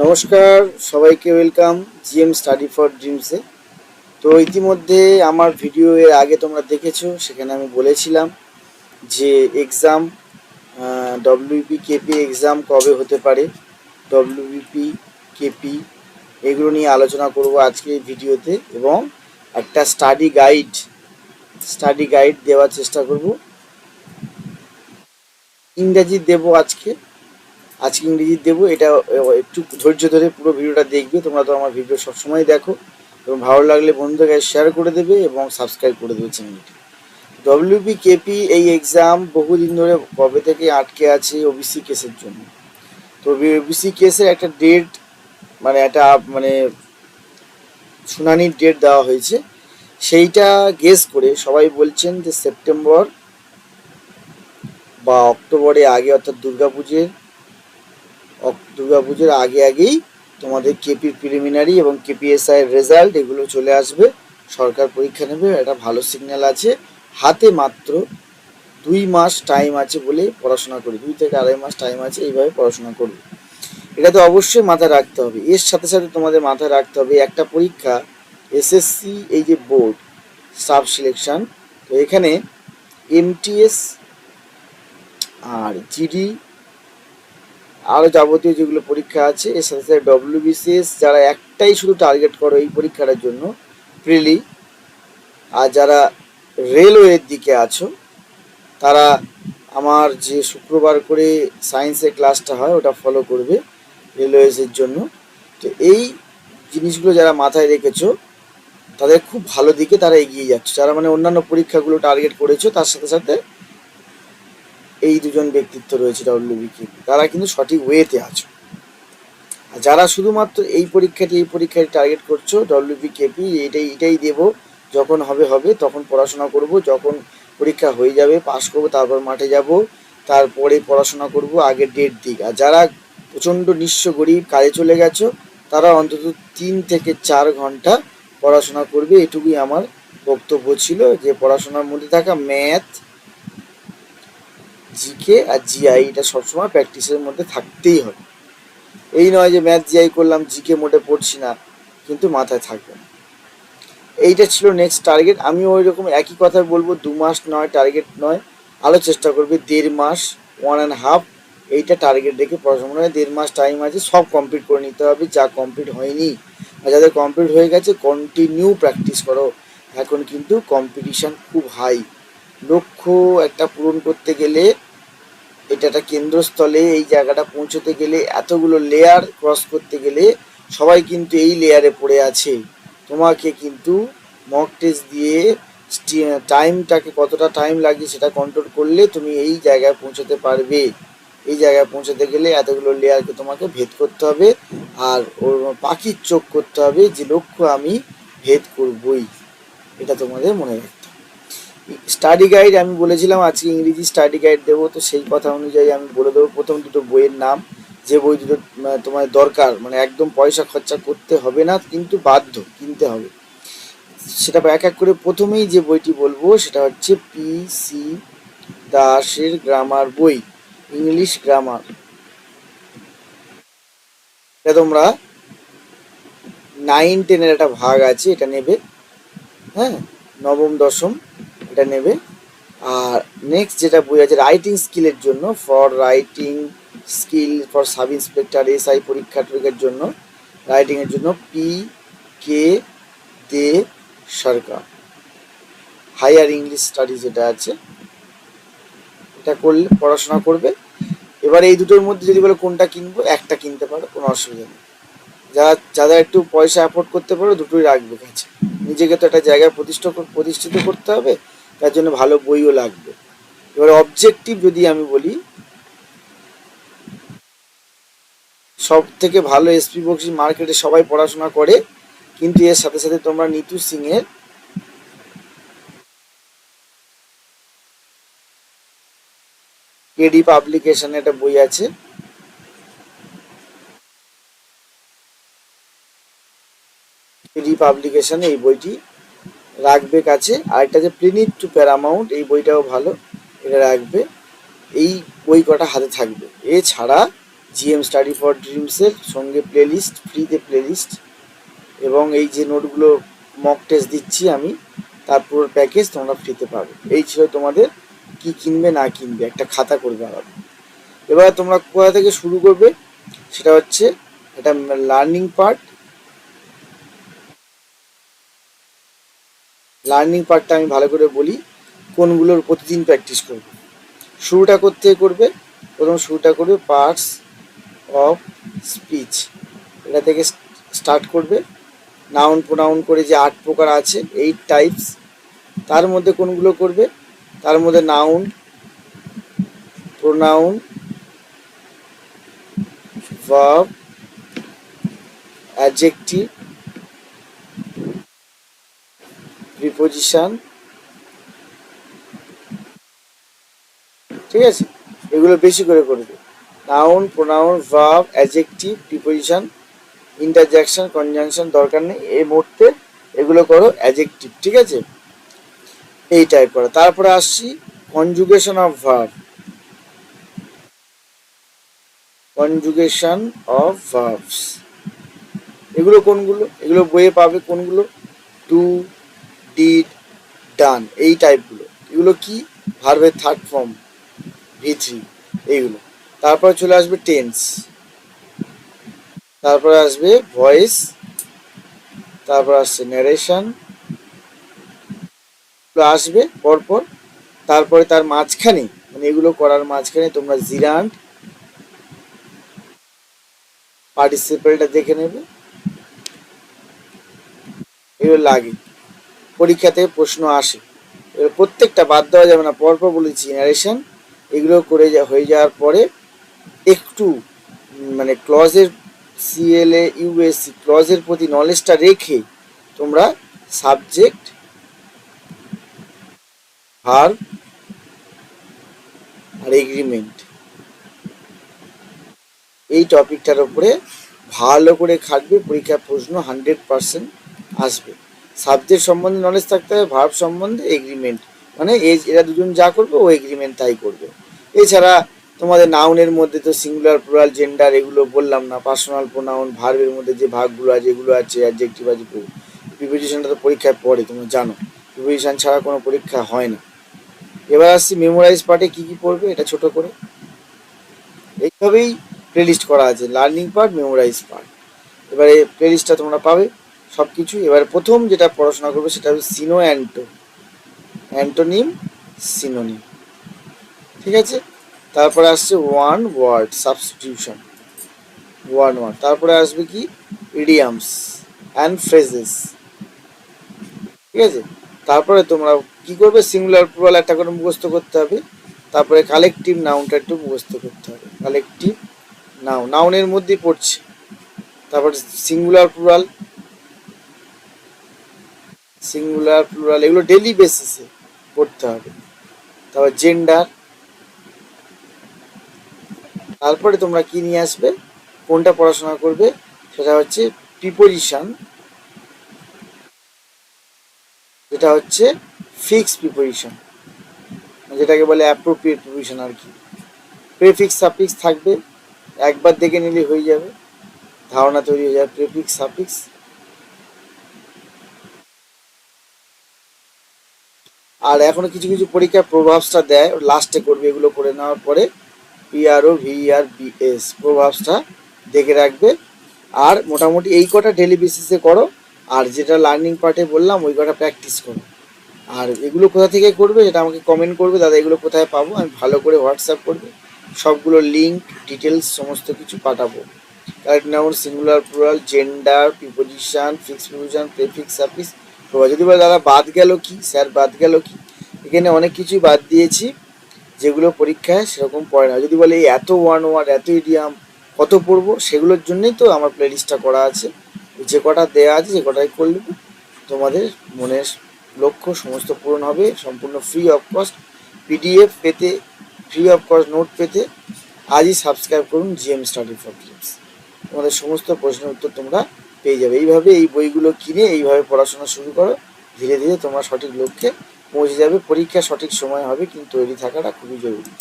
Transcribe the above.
নমস্কার, সবাইকে welcome GM study for ড্রিমসে তো ইতিমধ্যে আমার ভিডিও এর আগে তোমরা দেখেছ, সেখানে আমি বলেছিলাম যে এক্সাম ডব্লিউপি কেপি এক্সাম কবে হতে পারে ডব্লিউবিপি কেপি এগুলো নিয়ে আলোচনা করব আজকে এই ভিডিওতে এবং একটা স্টাডি গাইড স্টাডি গাইড দেওয়ার চেষ্টা করব। ইংরাজি দেব আজকে। আজকে ইংরেজি দেবো, এটা একটু ধৈর্য ধরে পুরো ভিডিওটা দেখবে, তোমরা তো আমার ভিডিও সবসময় দেখো। এবং ভালো লাগলে বন্ধুকে শেয়ার করে দেবে এবং সাবস্ক্রাইব করে দেবে চ্যানেলটি ডব্লিউপি কেপি এই এক্সাম বহুদিন ধরে কবে থেকে আটকে আছে ওবিসি কেসের জন্য। তো ওবিসি কেসের একটা ডেট মানে একটা মানে শুনানির ডেট দেওয়া হয়েছে। সেইটা গেস করে সবাই বলছেন যে সেপ্টেম্বর বা অক্টোবরে আগে অর্থাৎ দুর্গাপুজোর দুর্গাপুজোর আগে আগেই তোমাদের কেপির প্রিলিমিনারি এবং কেপিএসআই রেজাল্ট এগুলো চলে আসবে। সরকার পরীক্ষা নেবে, একটা ভালো সিগন্যাল আছে। হাতে মাত্র দুই মাস টাইম আছে বলে পড়াশোনা করি। দুই থেকে আড়াই মাস টাইম আছে এইভাবে পড়াশোনা করবে। এটা তো অবশ্যই মাথায় রাখতে হবে। এর সাথে সাথে তোমাদের মাথায় রাখতে হবে একটা পরীক্ষা এসএসসি এই যে বোর্ড স্টাফ সিলেকশন তো এখানে এমটিএস আর জিডি আরও যাবতীয় যেগুলো পরীক্ষা আছে এর সাথে সাথে ডব্লিউবিসিএস যারা একটাই শুধু টার্গেট করো এই পরীক্ষাটার জন্য, প্রিলি, আর যারা রেলওয়ের দিকে আছো, তারা আমার যে শুক্রবার করে সায়েন্সের ক্লাসটা হয়, ওটা ফলো করবে রেলওয়েজের জন্য। তো এই জিনিসগুলো যারা মাথায় রেখেছো, তাদের খুব ভালো দিকে তারা এগিয়ে যাচ্ছে। যারা মানে অন্যান্য পরীক্ষাগুলো টার্গেট করেছ, তার সাথে সাথে এই দুজন ব্যক্তিত্ব রয়েছে ডব্লিউবিকে তারা কিন্তু সঠিক ওয়েতে আছো। আর যারা শুধুমাত্র এই পরীক্ষাটি এই পরীক্ষাটি টার্গেট করছ ডব্লিউবি কেপি এটাই এটাই দেব। যখন হবে হবে, তখন পড়াশোনা করব। যখন পরীক্ষা হয়ে যাবে পাশ করব, তারপর মাঠে যাব। তারপরে পড়াশোনা করব আগে ডেট দিক। আর যারা প্রচণ্ড নিঃস্ব গরিব, কাজে চলে গেছো, তারা অন্তত তিন থেকে চার ঘণ্টা পড়াশোনা করবে। এটুকুই আমার বক্তব্য ছিল যে, পড়াশোনার মধ্যে থাকা ম্যাথ জিকে আর জিআই এটা সবসময় প্র্যাকটিসের মধ্যে থাকতেই হবে এই নয় যে ম্যাথ জিআই করলাম, জিকে মোটে পড়ছি না, কিন্তু মাথায় থাকবে না। এইটা ছিল নেক্সট টার্গেট আমি ওই রকম একই কথা বলব, দু মাস নয় টার্গেট নয়। আরও চেষ্টা করবে, দেড় মাস ওয়ান অ্যান্ড হাফ এইটা টার্গেট রেখে পড়াশোনা করে দেড় মাস টাইম আছে, সব কমপ্লিট করে নিতে হবে, যা কমপ্লিট হয়নি। আর যাদের কমপ্লিট হয়ে গেছে কন্টিনিউ প্র্যাকটিস করো। এখন কিন্তু কম্পিটিশান খুব হাই লক্ষ্য একটা পূরণ করতে গেলে এটা একটা কেন্দ্রস্থলে এই জায়গাটা পৌঁছতে গেলে এতগুলো লেয়ার ক্রস করতে গেলে সবাই কিন্তু এই লেয়ারে পড়ে আছে। তোমাকে কিন্তু মক টেস্ট দিয়ে টাইমটাকে কতটা টাইম লাগে সেটা কন্ট্রোল করলে তুমি এই জায়গায় পৌঁছতে পারবে। এই জায়গায় পৌঁছাতে গেলে এতগুলো লেয়ারকে তোমাকে ভেদ করতে হবে আর ওর পাখির চোখ করতে হবে যে লক্ষ্য আমি ভেদ করবই। এটা তোমাদের মনে রাখতে স্টাডি গাইড আমি বলেছিলাম, আজকে ইংরেজি স্টাডি গাইড দেবো, তো সেই কথা অনুযায়ী আমি বলে দেবো। প্রথম দুটো বইয়ের নাম, যে বই দুটো তোমার দরকার মানে একদম পয়সা খরচা করতে হবে না, কিন্তু বাধ্য, কিনতে হবে। সেটা এক এক করে প্রথমেই যে বইটি বলব, সেটা হচ্ছে পি সি দাসের গ্রামার বই ইংলিশ গ্রামার এটা তোমরা নাইন টেনের একটা ভাগ আছে, এটা নেবে হ্যাঁ নবম, দশম। এটা নেবে। আর নেক্সট যেটা বই আছে রাইটিং স্কিলের জন্য for writing skill for sub inspector SI পরীক্ষা টরীক্ষার জন্য রাইটিংয়ের জন্য P K De Sarkar higher English study যেটা আছে। এটা করলে পড়াশোনা করবে। এবার এই দুটোর মধ্যে যদি বলে কোনটা কিনবো, একটা কিনতে পারো, কোনো অসুবিধা নেই। যারা যারা একটু পয়সা অ্যাফোর্ড করতে পারো, দুটোই রাখবে কাছে। নিজেকে তো একটা জায়গায় প্রতিষ্ঠিত প্রতিষ্ঠিত করতে হবে। তার জন্য ভালো বইও লাগবে। এবার অবজেক্টিভ যদি আমি বলি সব থেকে ভালো এসপি বক্সি মার্কেটে সবাই পড়াশোনা করে, কিন্তু এর সাথে সাথে তোমরা নিতু সিং এর কেডি পাবলিকেশনে একটা বই আছে। কেডি পাবলিকেশনে এই বইটি রাখবে কাছে। আর একটা যে প্লিনিট টু প্যারামাউন্ট এই বইটাও ভালো। এটা রাখবে। এই বই কটা হাতে থাকবে। এছাড়া জিএম স্টাডি ফর ড্রিমসের সঙ্গে প্লেলিস্ট, ফ্রিতে প্লেলিস্ট, এবং এই যে নোটগুলো মক টেস্ট দিচ্ছি আমি, তার পুরো প্যাকেজ তোমরা ফ্রিতে পাবে। এই ছিল তোমাদের কি কিনবে, না কিনবে। একটা খাতা করবে আলাদা এবার তোমরা কোথা থেকে শুরু করবে? সেটা হচ্ছে, এটা লার্নিং পার্ট লার্নিং পার্টটা আমি ভালো করে বলি, কোনগুলোর প্রতিদিন প্র্যাকটিস করবে। শুরুটা করতে করবে, প্রথম শুরুটা করবে পার্টস অফ স্পিচ এটা থেকে স্টার্ট করবে। নাউন প্রোনাউন করে যে আট প্রকার আছে এইট টাইপস তার মধ্যে কোনগুলো করবে? তার মধ্যে নাউন প্রোনাউন verb preposition ঠিক আছে? এগুলো বেশি করে করবে noun pronoun verb adjective preposition interjection conjunction দরকার নেই। এই মুহূর্তে এগুলো করো অ্যাজেক্টিভ ঠিক আছে? এই টাইপ করো। তারপরে আসছি conjugation of verb conjugation of verbs এগুলো কোনগুলো? এগুলো বইয়ে পাবে কোনগুলো? টু ডিড ডান এই টাইপগুলো এগুলো কি? ভার্বের থার্ড ফর্ম ভি থ্রি এইগুলো। তারপরে চলে আসবে টেন্স তারপরে আসবে ভয়েস তারপর আসছে ন্যারেশন আসবে পরপর। তারপরে তার মাঝখানে মানে এগুলো করার মাঝখানে তোমরা জিরান্ট পার্টিসিপেলটা দেখে নেবে। এগুলো লাগে। পরীক্ষা থেকে প্রশ্ন আসে। প্রত্যেকটা বাদ দেওয়া যাবে না, পরপর বলেছি জেনারেশন এগুলো করে হয়ে যাওয়ার পরে একটু মানে ক্লজের সিএলএ ইউএসসি ক্লজের প্রতি নলেজটা রেখে তোমরা সাবজেক্ট ভার্ব আর এগ্রিমেন্ট এই টপিকটার উপরে ভালো করে খাটবে, পরীক্ষার প্রশ্ন হান্ড্রেড পার্সেন্ট আসবে। সাবজেক্ট সম্বন্ধে নলেজ থাকতে হবে ভার্ব সম্বন্ধে এগ্রিমেন্ট মানে এরা দুজন যা করবে, ও এগ্রিমেন্ট তাই করবে। এছাড়া তোমাদের নাউনের মধ্যে তো সিঙ্গুলার প্লুরাল জেন্ডার এগুলো বললাম না পার্সোনাল প্রোনাউন ভার্বের মধ্যে যে ভাগগুলো আছে, এগুলো আছে অ্যাডজেক্টিভ আছে প্রিপোজিশনটা তো পরীক্ষায় পড়ে, তোমরা জানো। প্রিপোজিশন ছাড়া কোনো পরীক্ষা হয় না। এবার আসছি মেমোরাইজ পার্টে কি কি পড়বে, এটা ছোট করে। এইভাবেই প্লেলিস্ট করা আছে লার্নিং পার্ট মেমোরাইজ পার্ট এবারে প্লেলিস্টটা তোমরা পাবে। সব কিছু এবারে প্রথম যেটা পড়াশোনা করবে সেটা হবে সিনো অ্যান্টো। Antonym, synonym. ঠিক আছে? তারপরে আসছে one word, substitution. One word. তারপরে আসবে কি? Idioms and phrases. ঠিক আছে? তারপরে তোমরা কি করবে? সিঙ্গুলার প্লুরাল একটা করে মুখস্থ করতে হবে। তারপরে কালেকটিভ নাউনটা একটু মুখস্থ করতে হবে। Collective noun. নাউনের মধ্যেই পড়ছে। তারপর সিঙ্গুলার প্লুরাল সিঙ্গুলার প্লুরাল এগুলো ডেলি বেসিসে পড়তে হবে। তারপর জেন্ডার তারপরে তোমরা কি নিয়ে আসবে? কোনটা পড়াশোনা করবে? সেটা হচ্ছে প্রিপোজিশন যেটা হচ্ছে ফিক্স প্রিপোজিশন যেটাকে বলে অ্যাপ্রোপ্রিয়েট প্রিপোজিশন আর কি। প্রেফিক্স সাফিক্স থাকবে, একবার দেখে নিলে হয়ে যাবে। ধারণা তৈরি হয়ে যাবে প্রেফিক্স সাফিক্স আর এখনও কিছু কিছু পরীক্ষায় প্রভাবসটা দেয় লাস্টে করবে এগুলো করে নেওয়ার পরে পিআরও ভিআর বিএস প্রভাবসটা দেখে রাখবে। আর মোটামুটি এই কটা ডেলি বেসিসে করো, আর যেটা লার্নিং পার্টে বললাম, ওই কটা প্র্যাকটিস করো। আর এগুলো কোথা থেকে করবে এটা আমাকে কমেন্ট করবে, দাদা এগুলো কোথায় পাবো, আমি ভালো করে হোয়াটসঅ্যাপ করবে, সবগুলো লিঙ্ক ডিটেলস সমস্ত কিছু পাঠাবো। Correct noun singular plural gender preposition fix preposition prefix suffix প্রভাব যদি বলে, দাদা, বাদ গেল কি? স্যার, বাদ গেল কি? এখানে অনেক কিছুই বাদ দিয়েছি, যেগুলো পরীক্ষায় সেরকম পড়ে না। যদি বলে এত ওয়ান ওয়ার্ড এত ইডিয়াম কত পড়ব? সেগুলোর জন্যই তো আমার প্লেলিস্টটা করা আছে। যে কটা দেওয়া আছে, যে কটাই করলে তোমাদের মনের লক্ষ্য সমস্ত পূরণ হবে, সম্পূর্ণ ফ্রি অফ কস্ট পিডিএফ পেতে ফ্রি অফ কস্ট নোট পেতে আজই সাবস্ক্রাইব করুন জিএম স্টাডি ফর ড্রিমস তোমাদের সমস্ত প্রশ্নের উত্তর তোমরা পেয়ে যাবে। এইভাবে এই বইগুলো কিনে এইভাবে পড়াশোনা শুরু করো। ধীরে ধীরে তোমরা সঠিক লক্ষ্যে পৌঁছে যাবে। পরীক্ষা সঠিক সময় হবে, কিন্তু তৈরি থাকাটা খুবই জরুরি।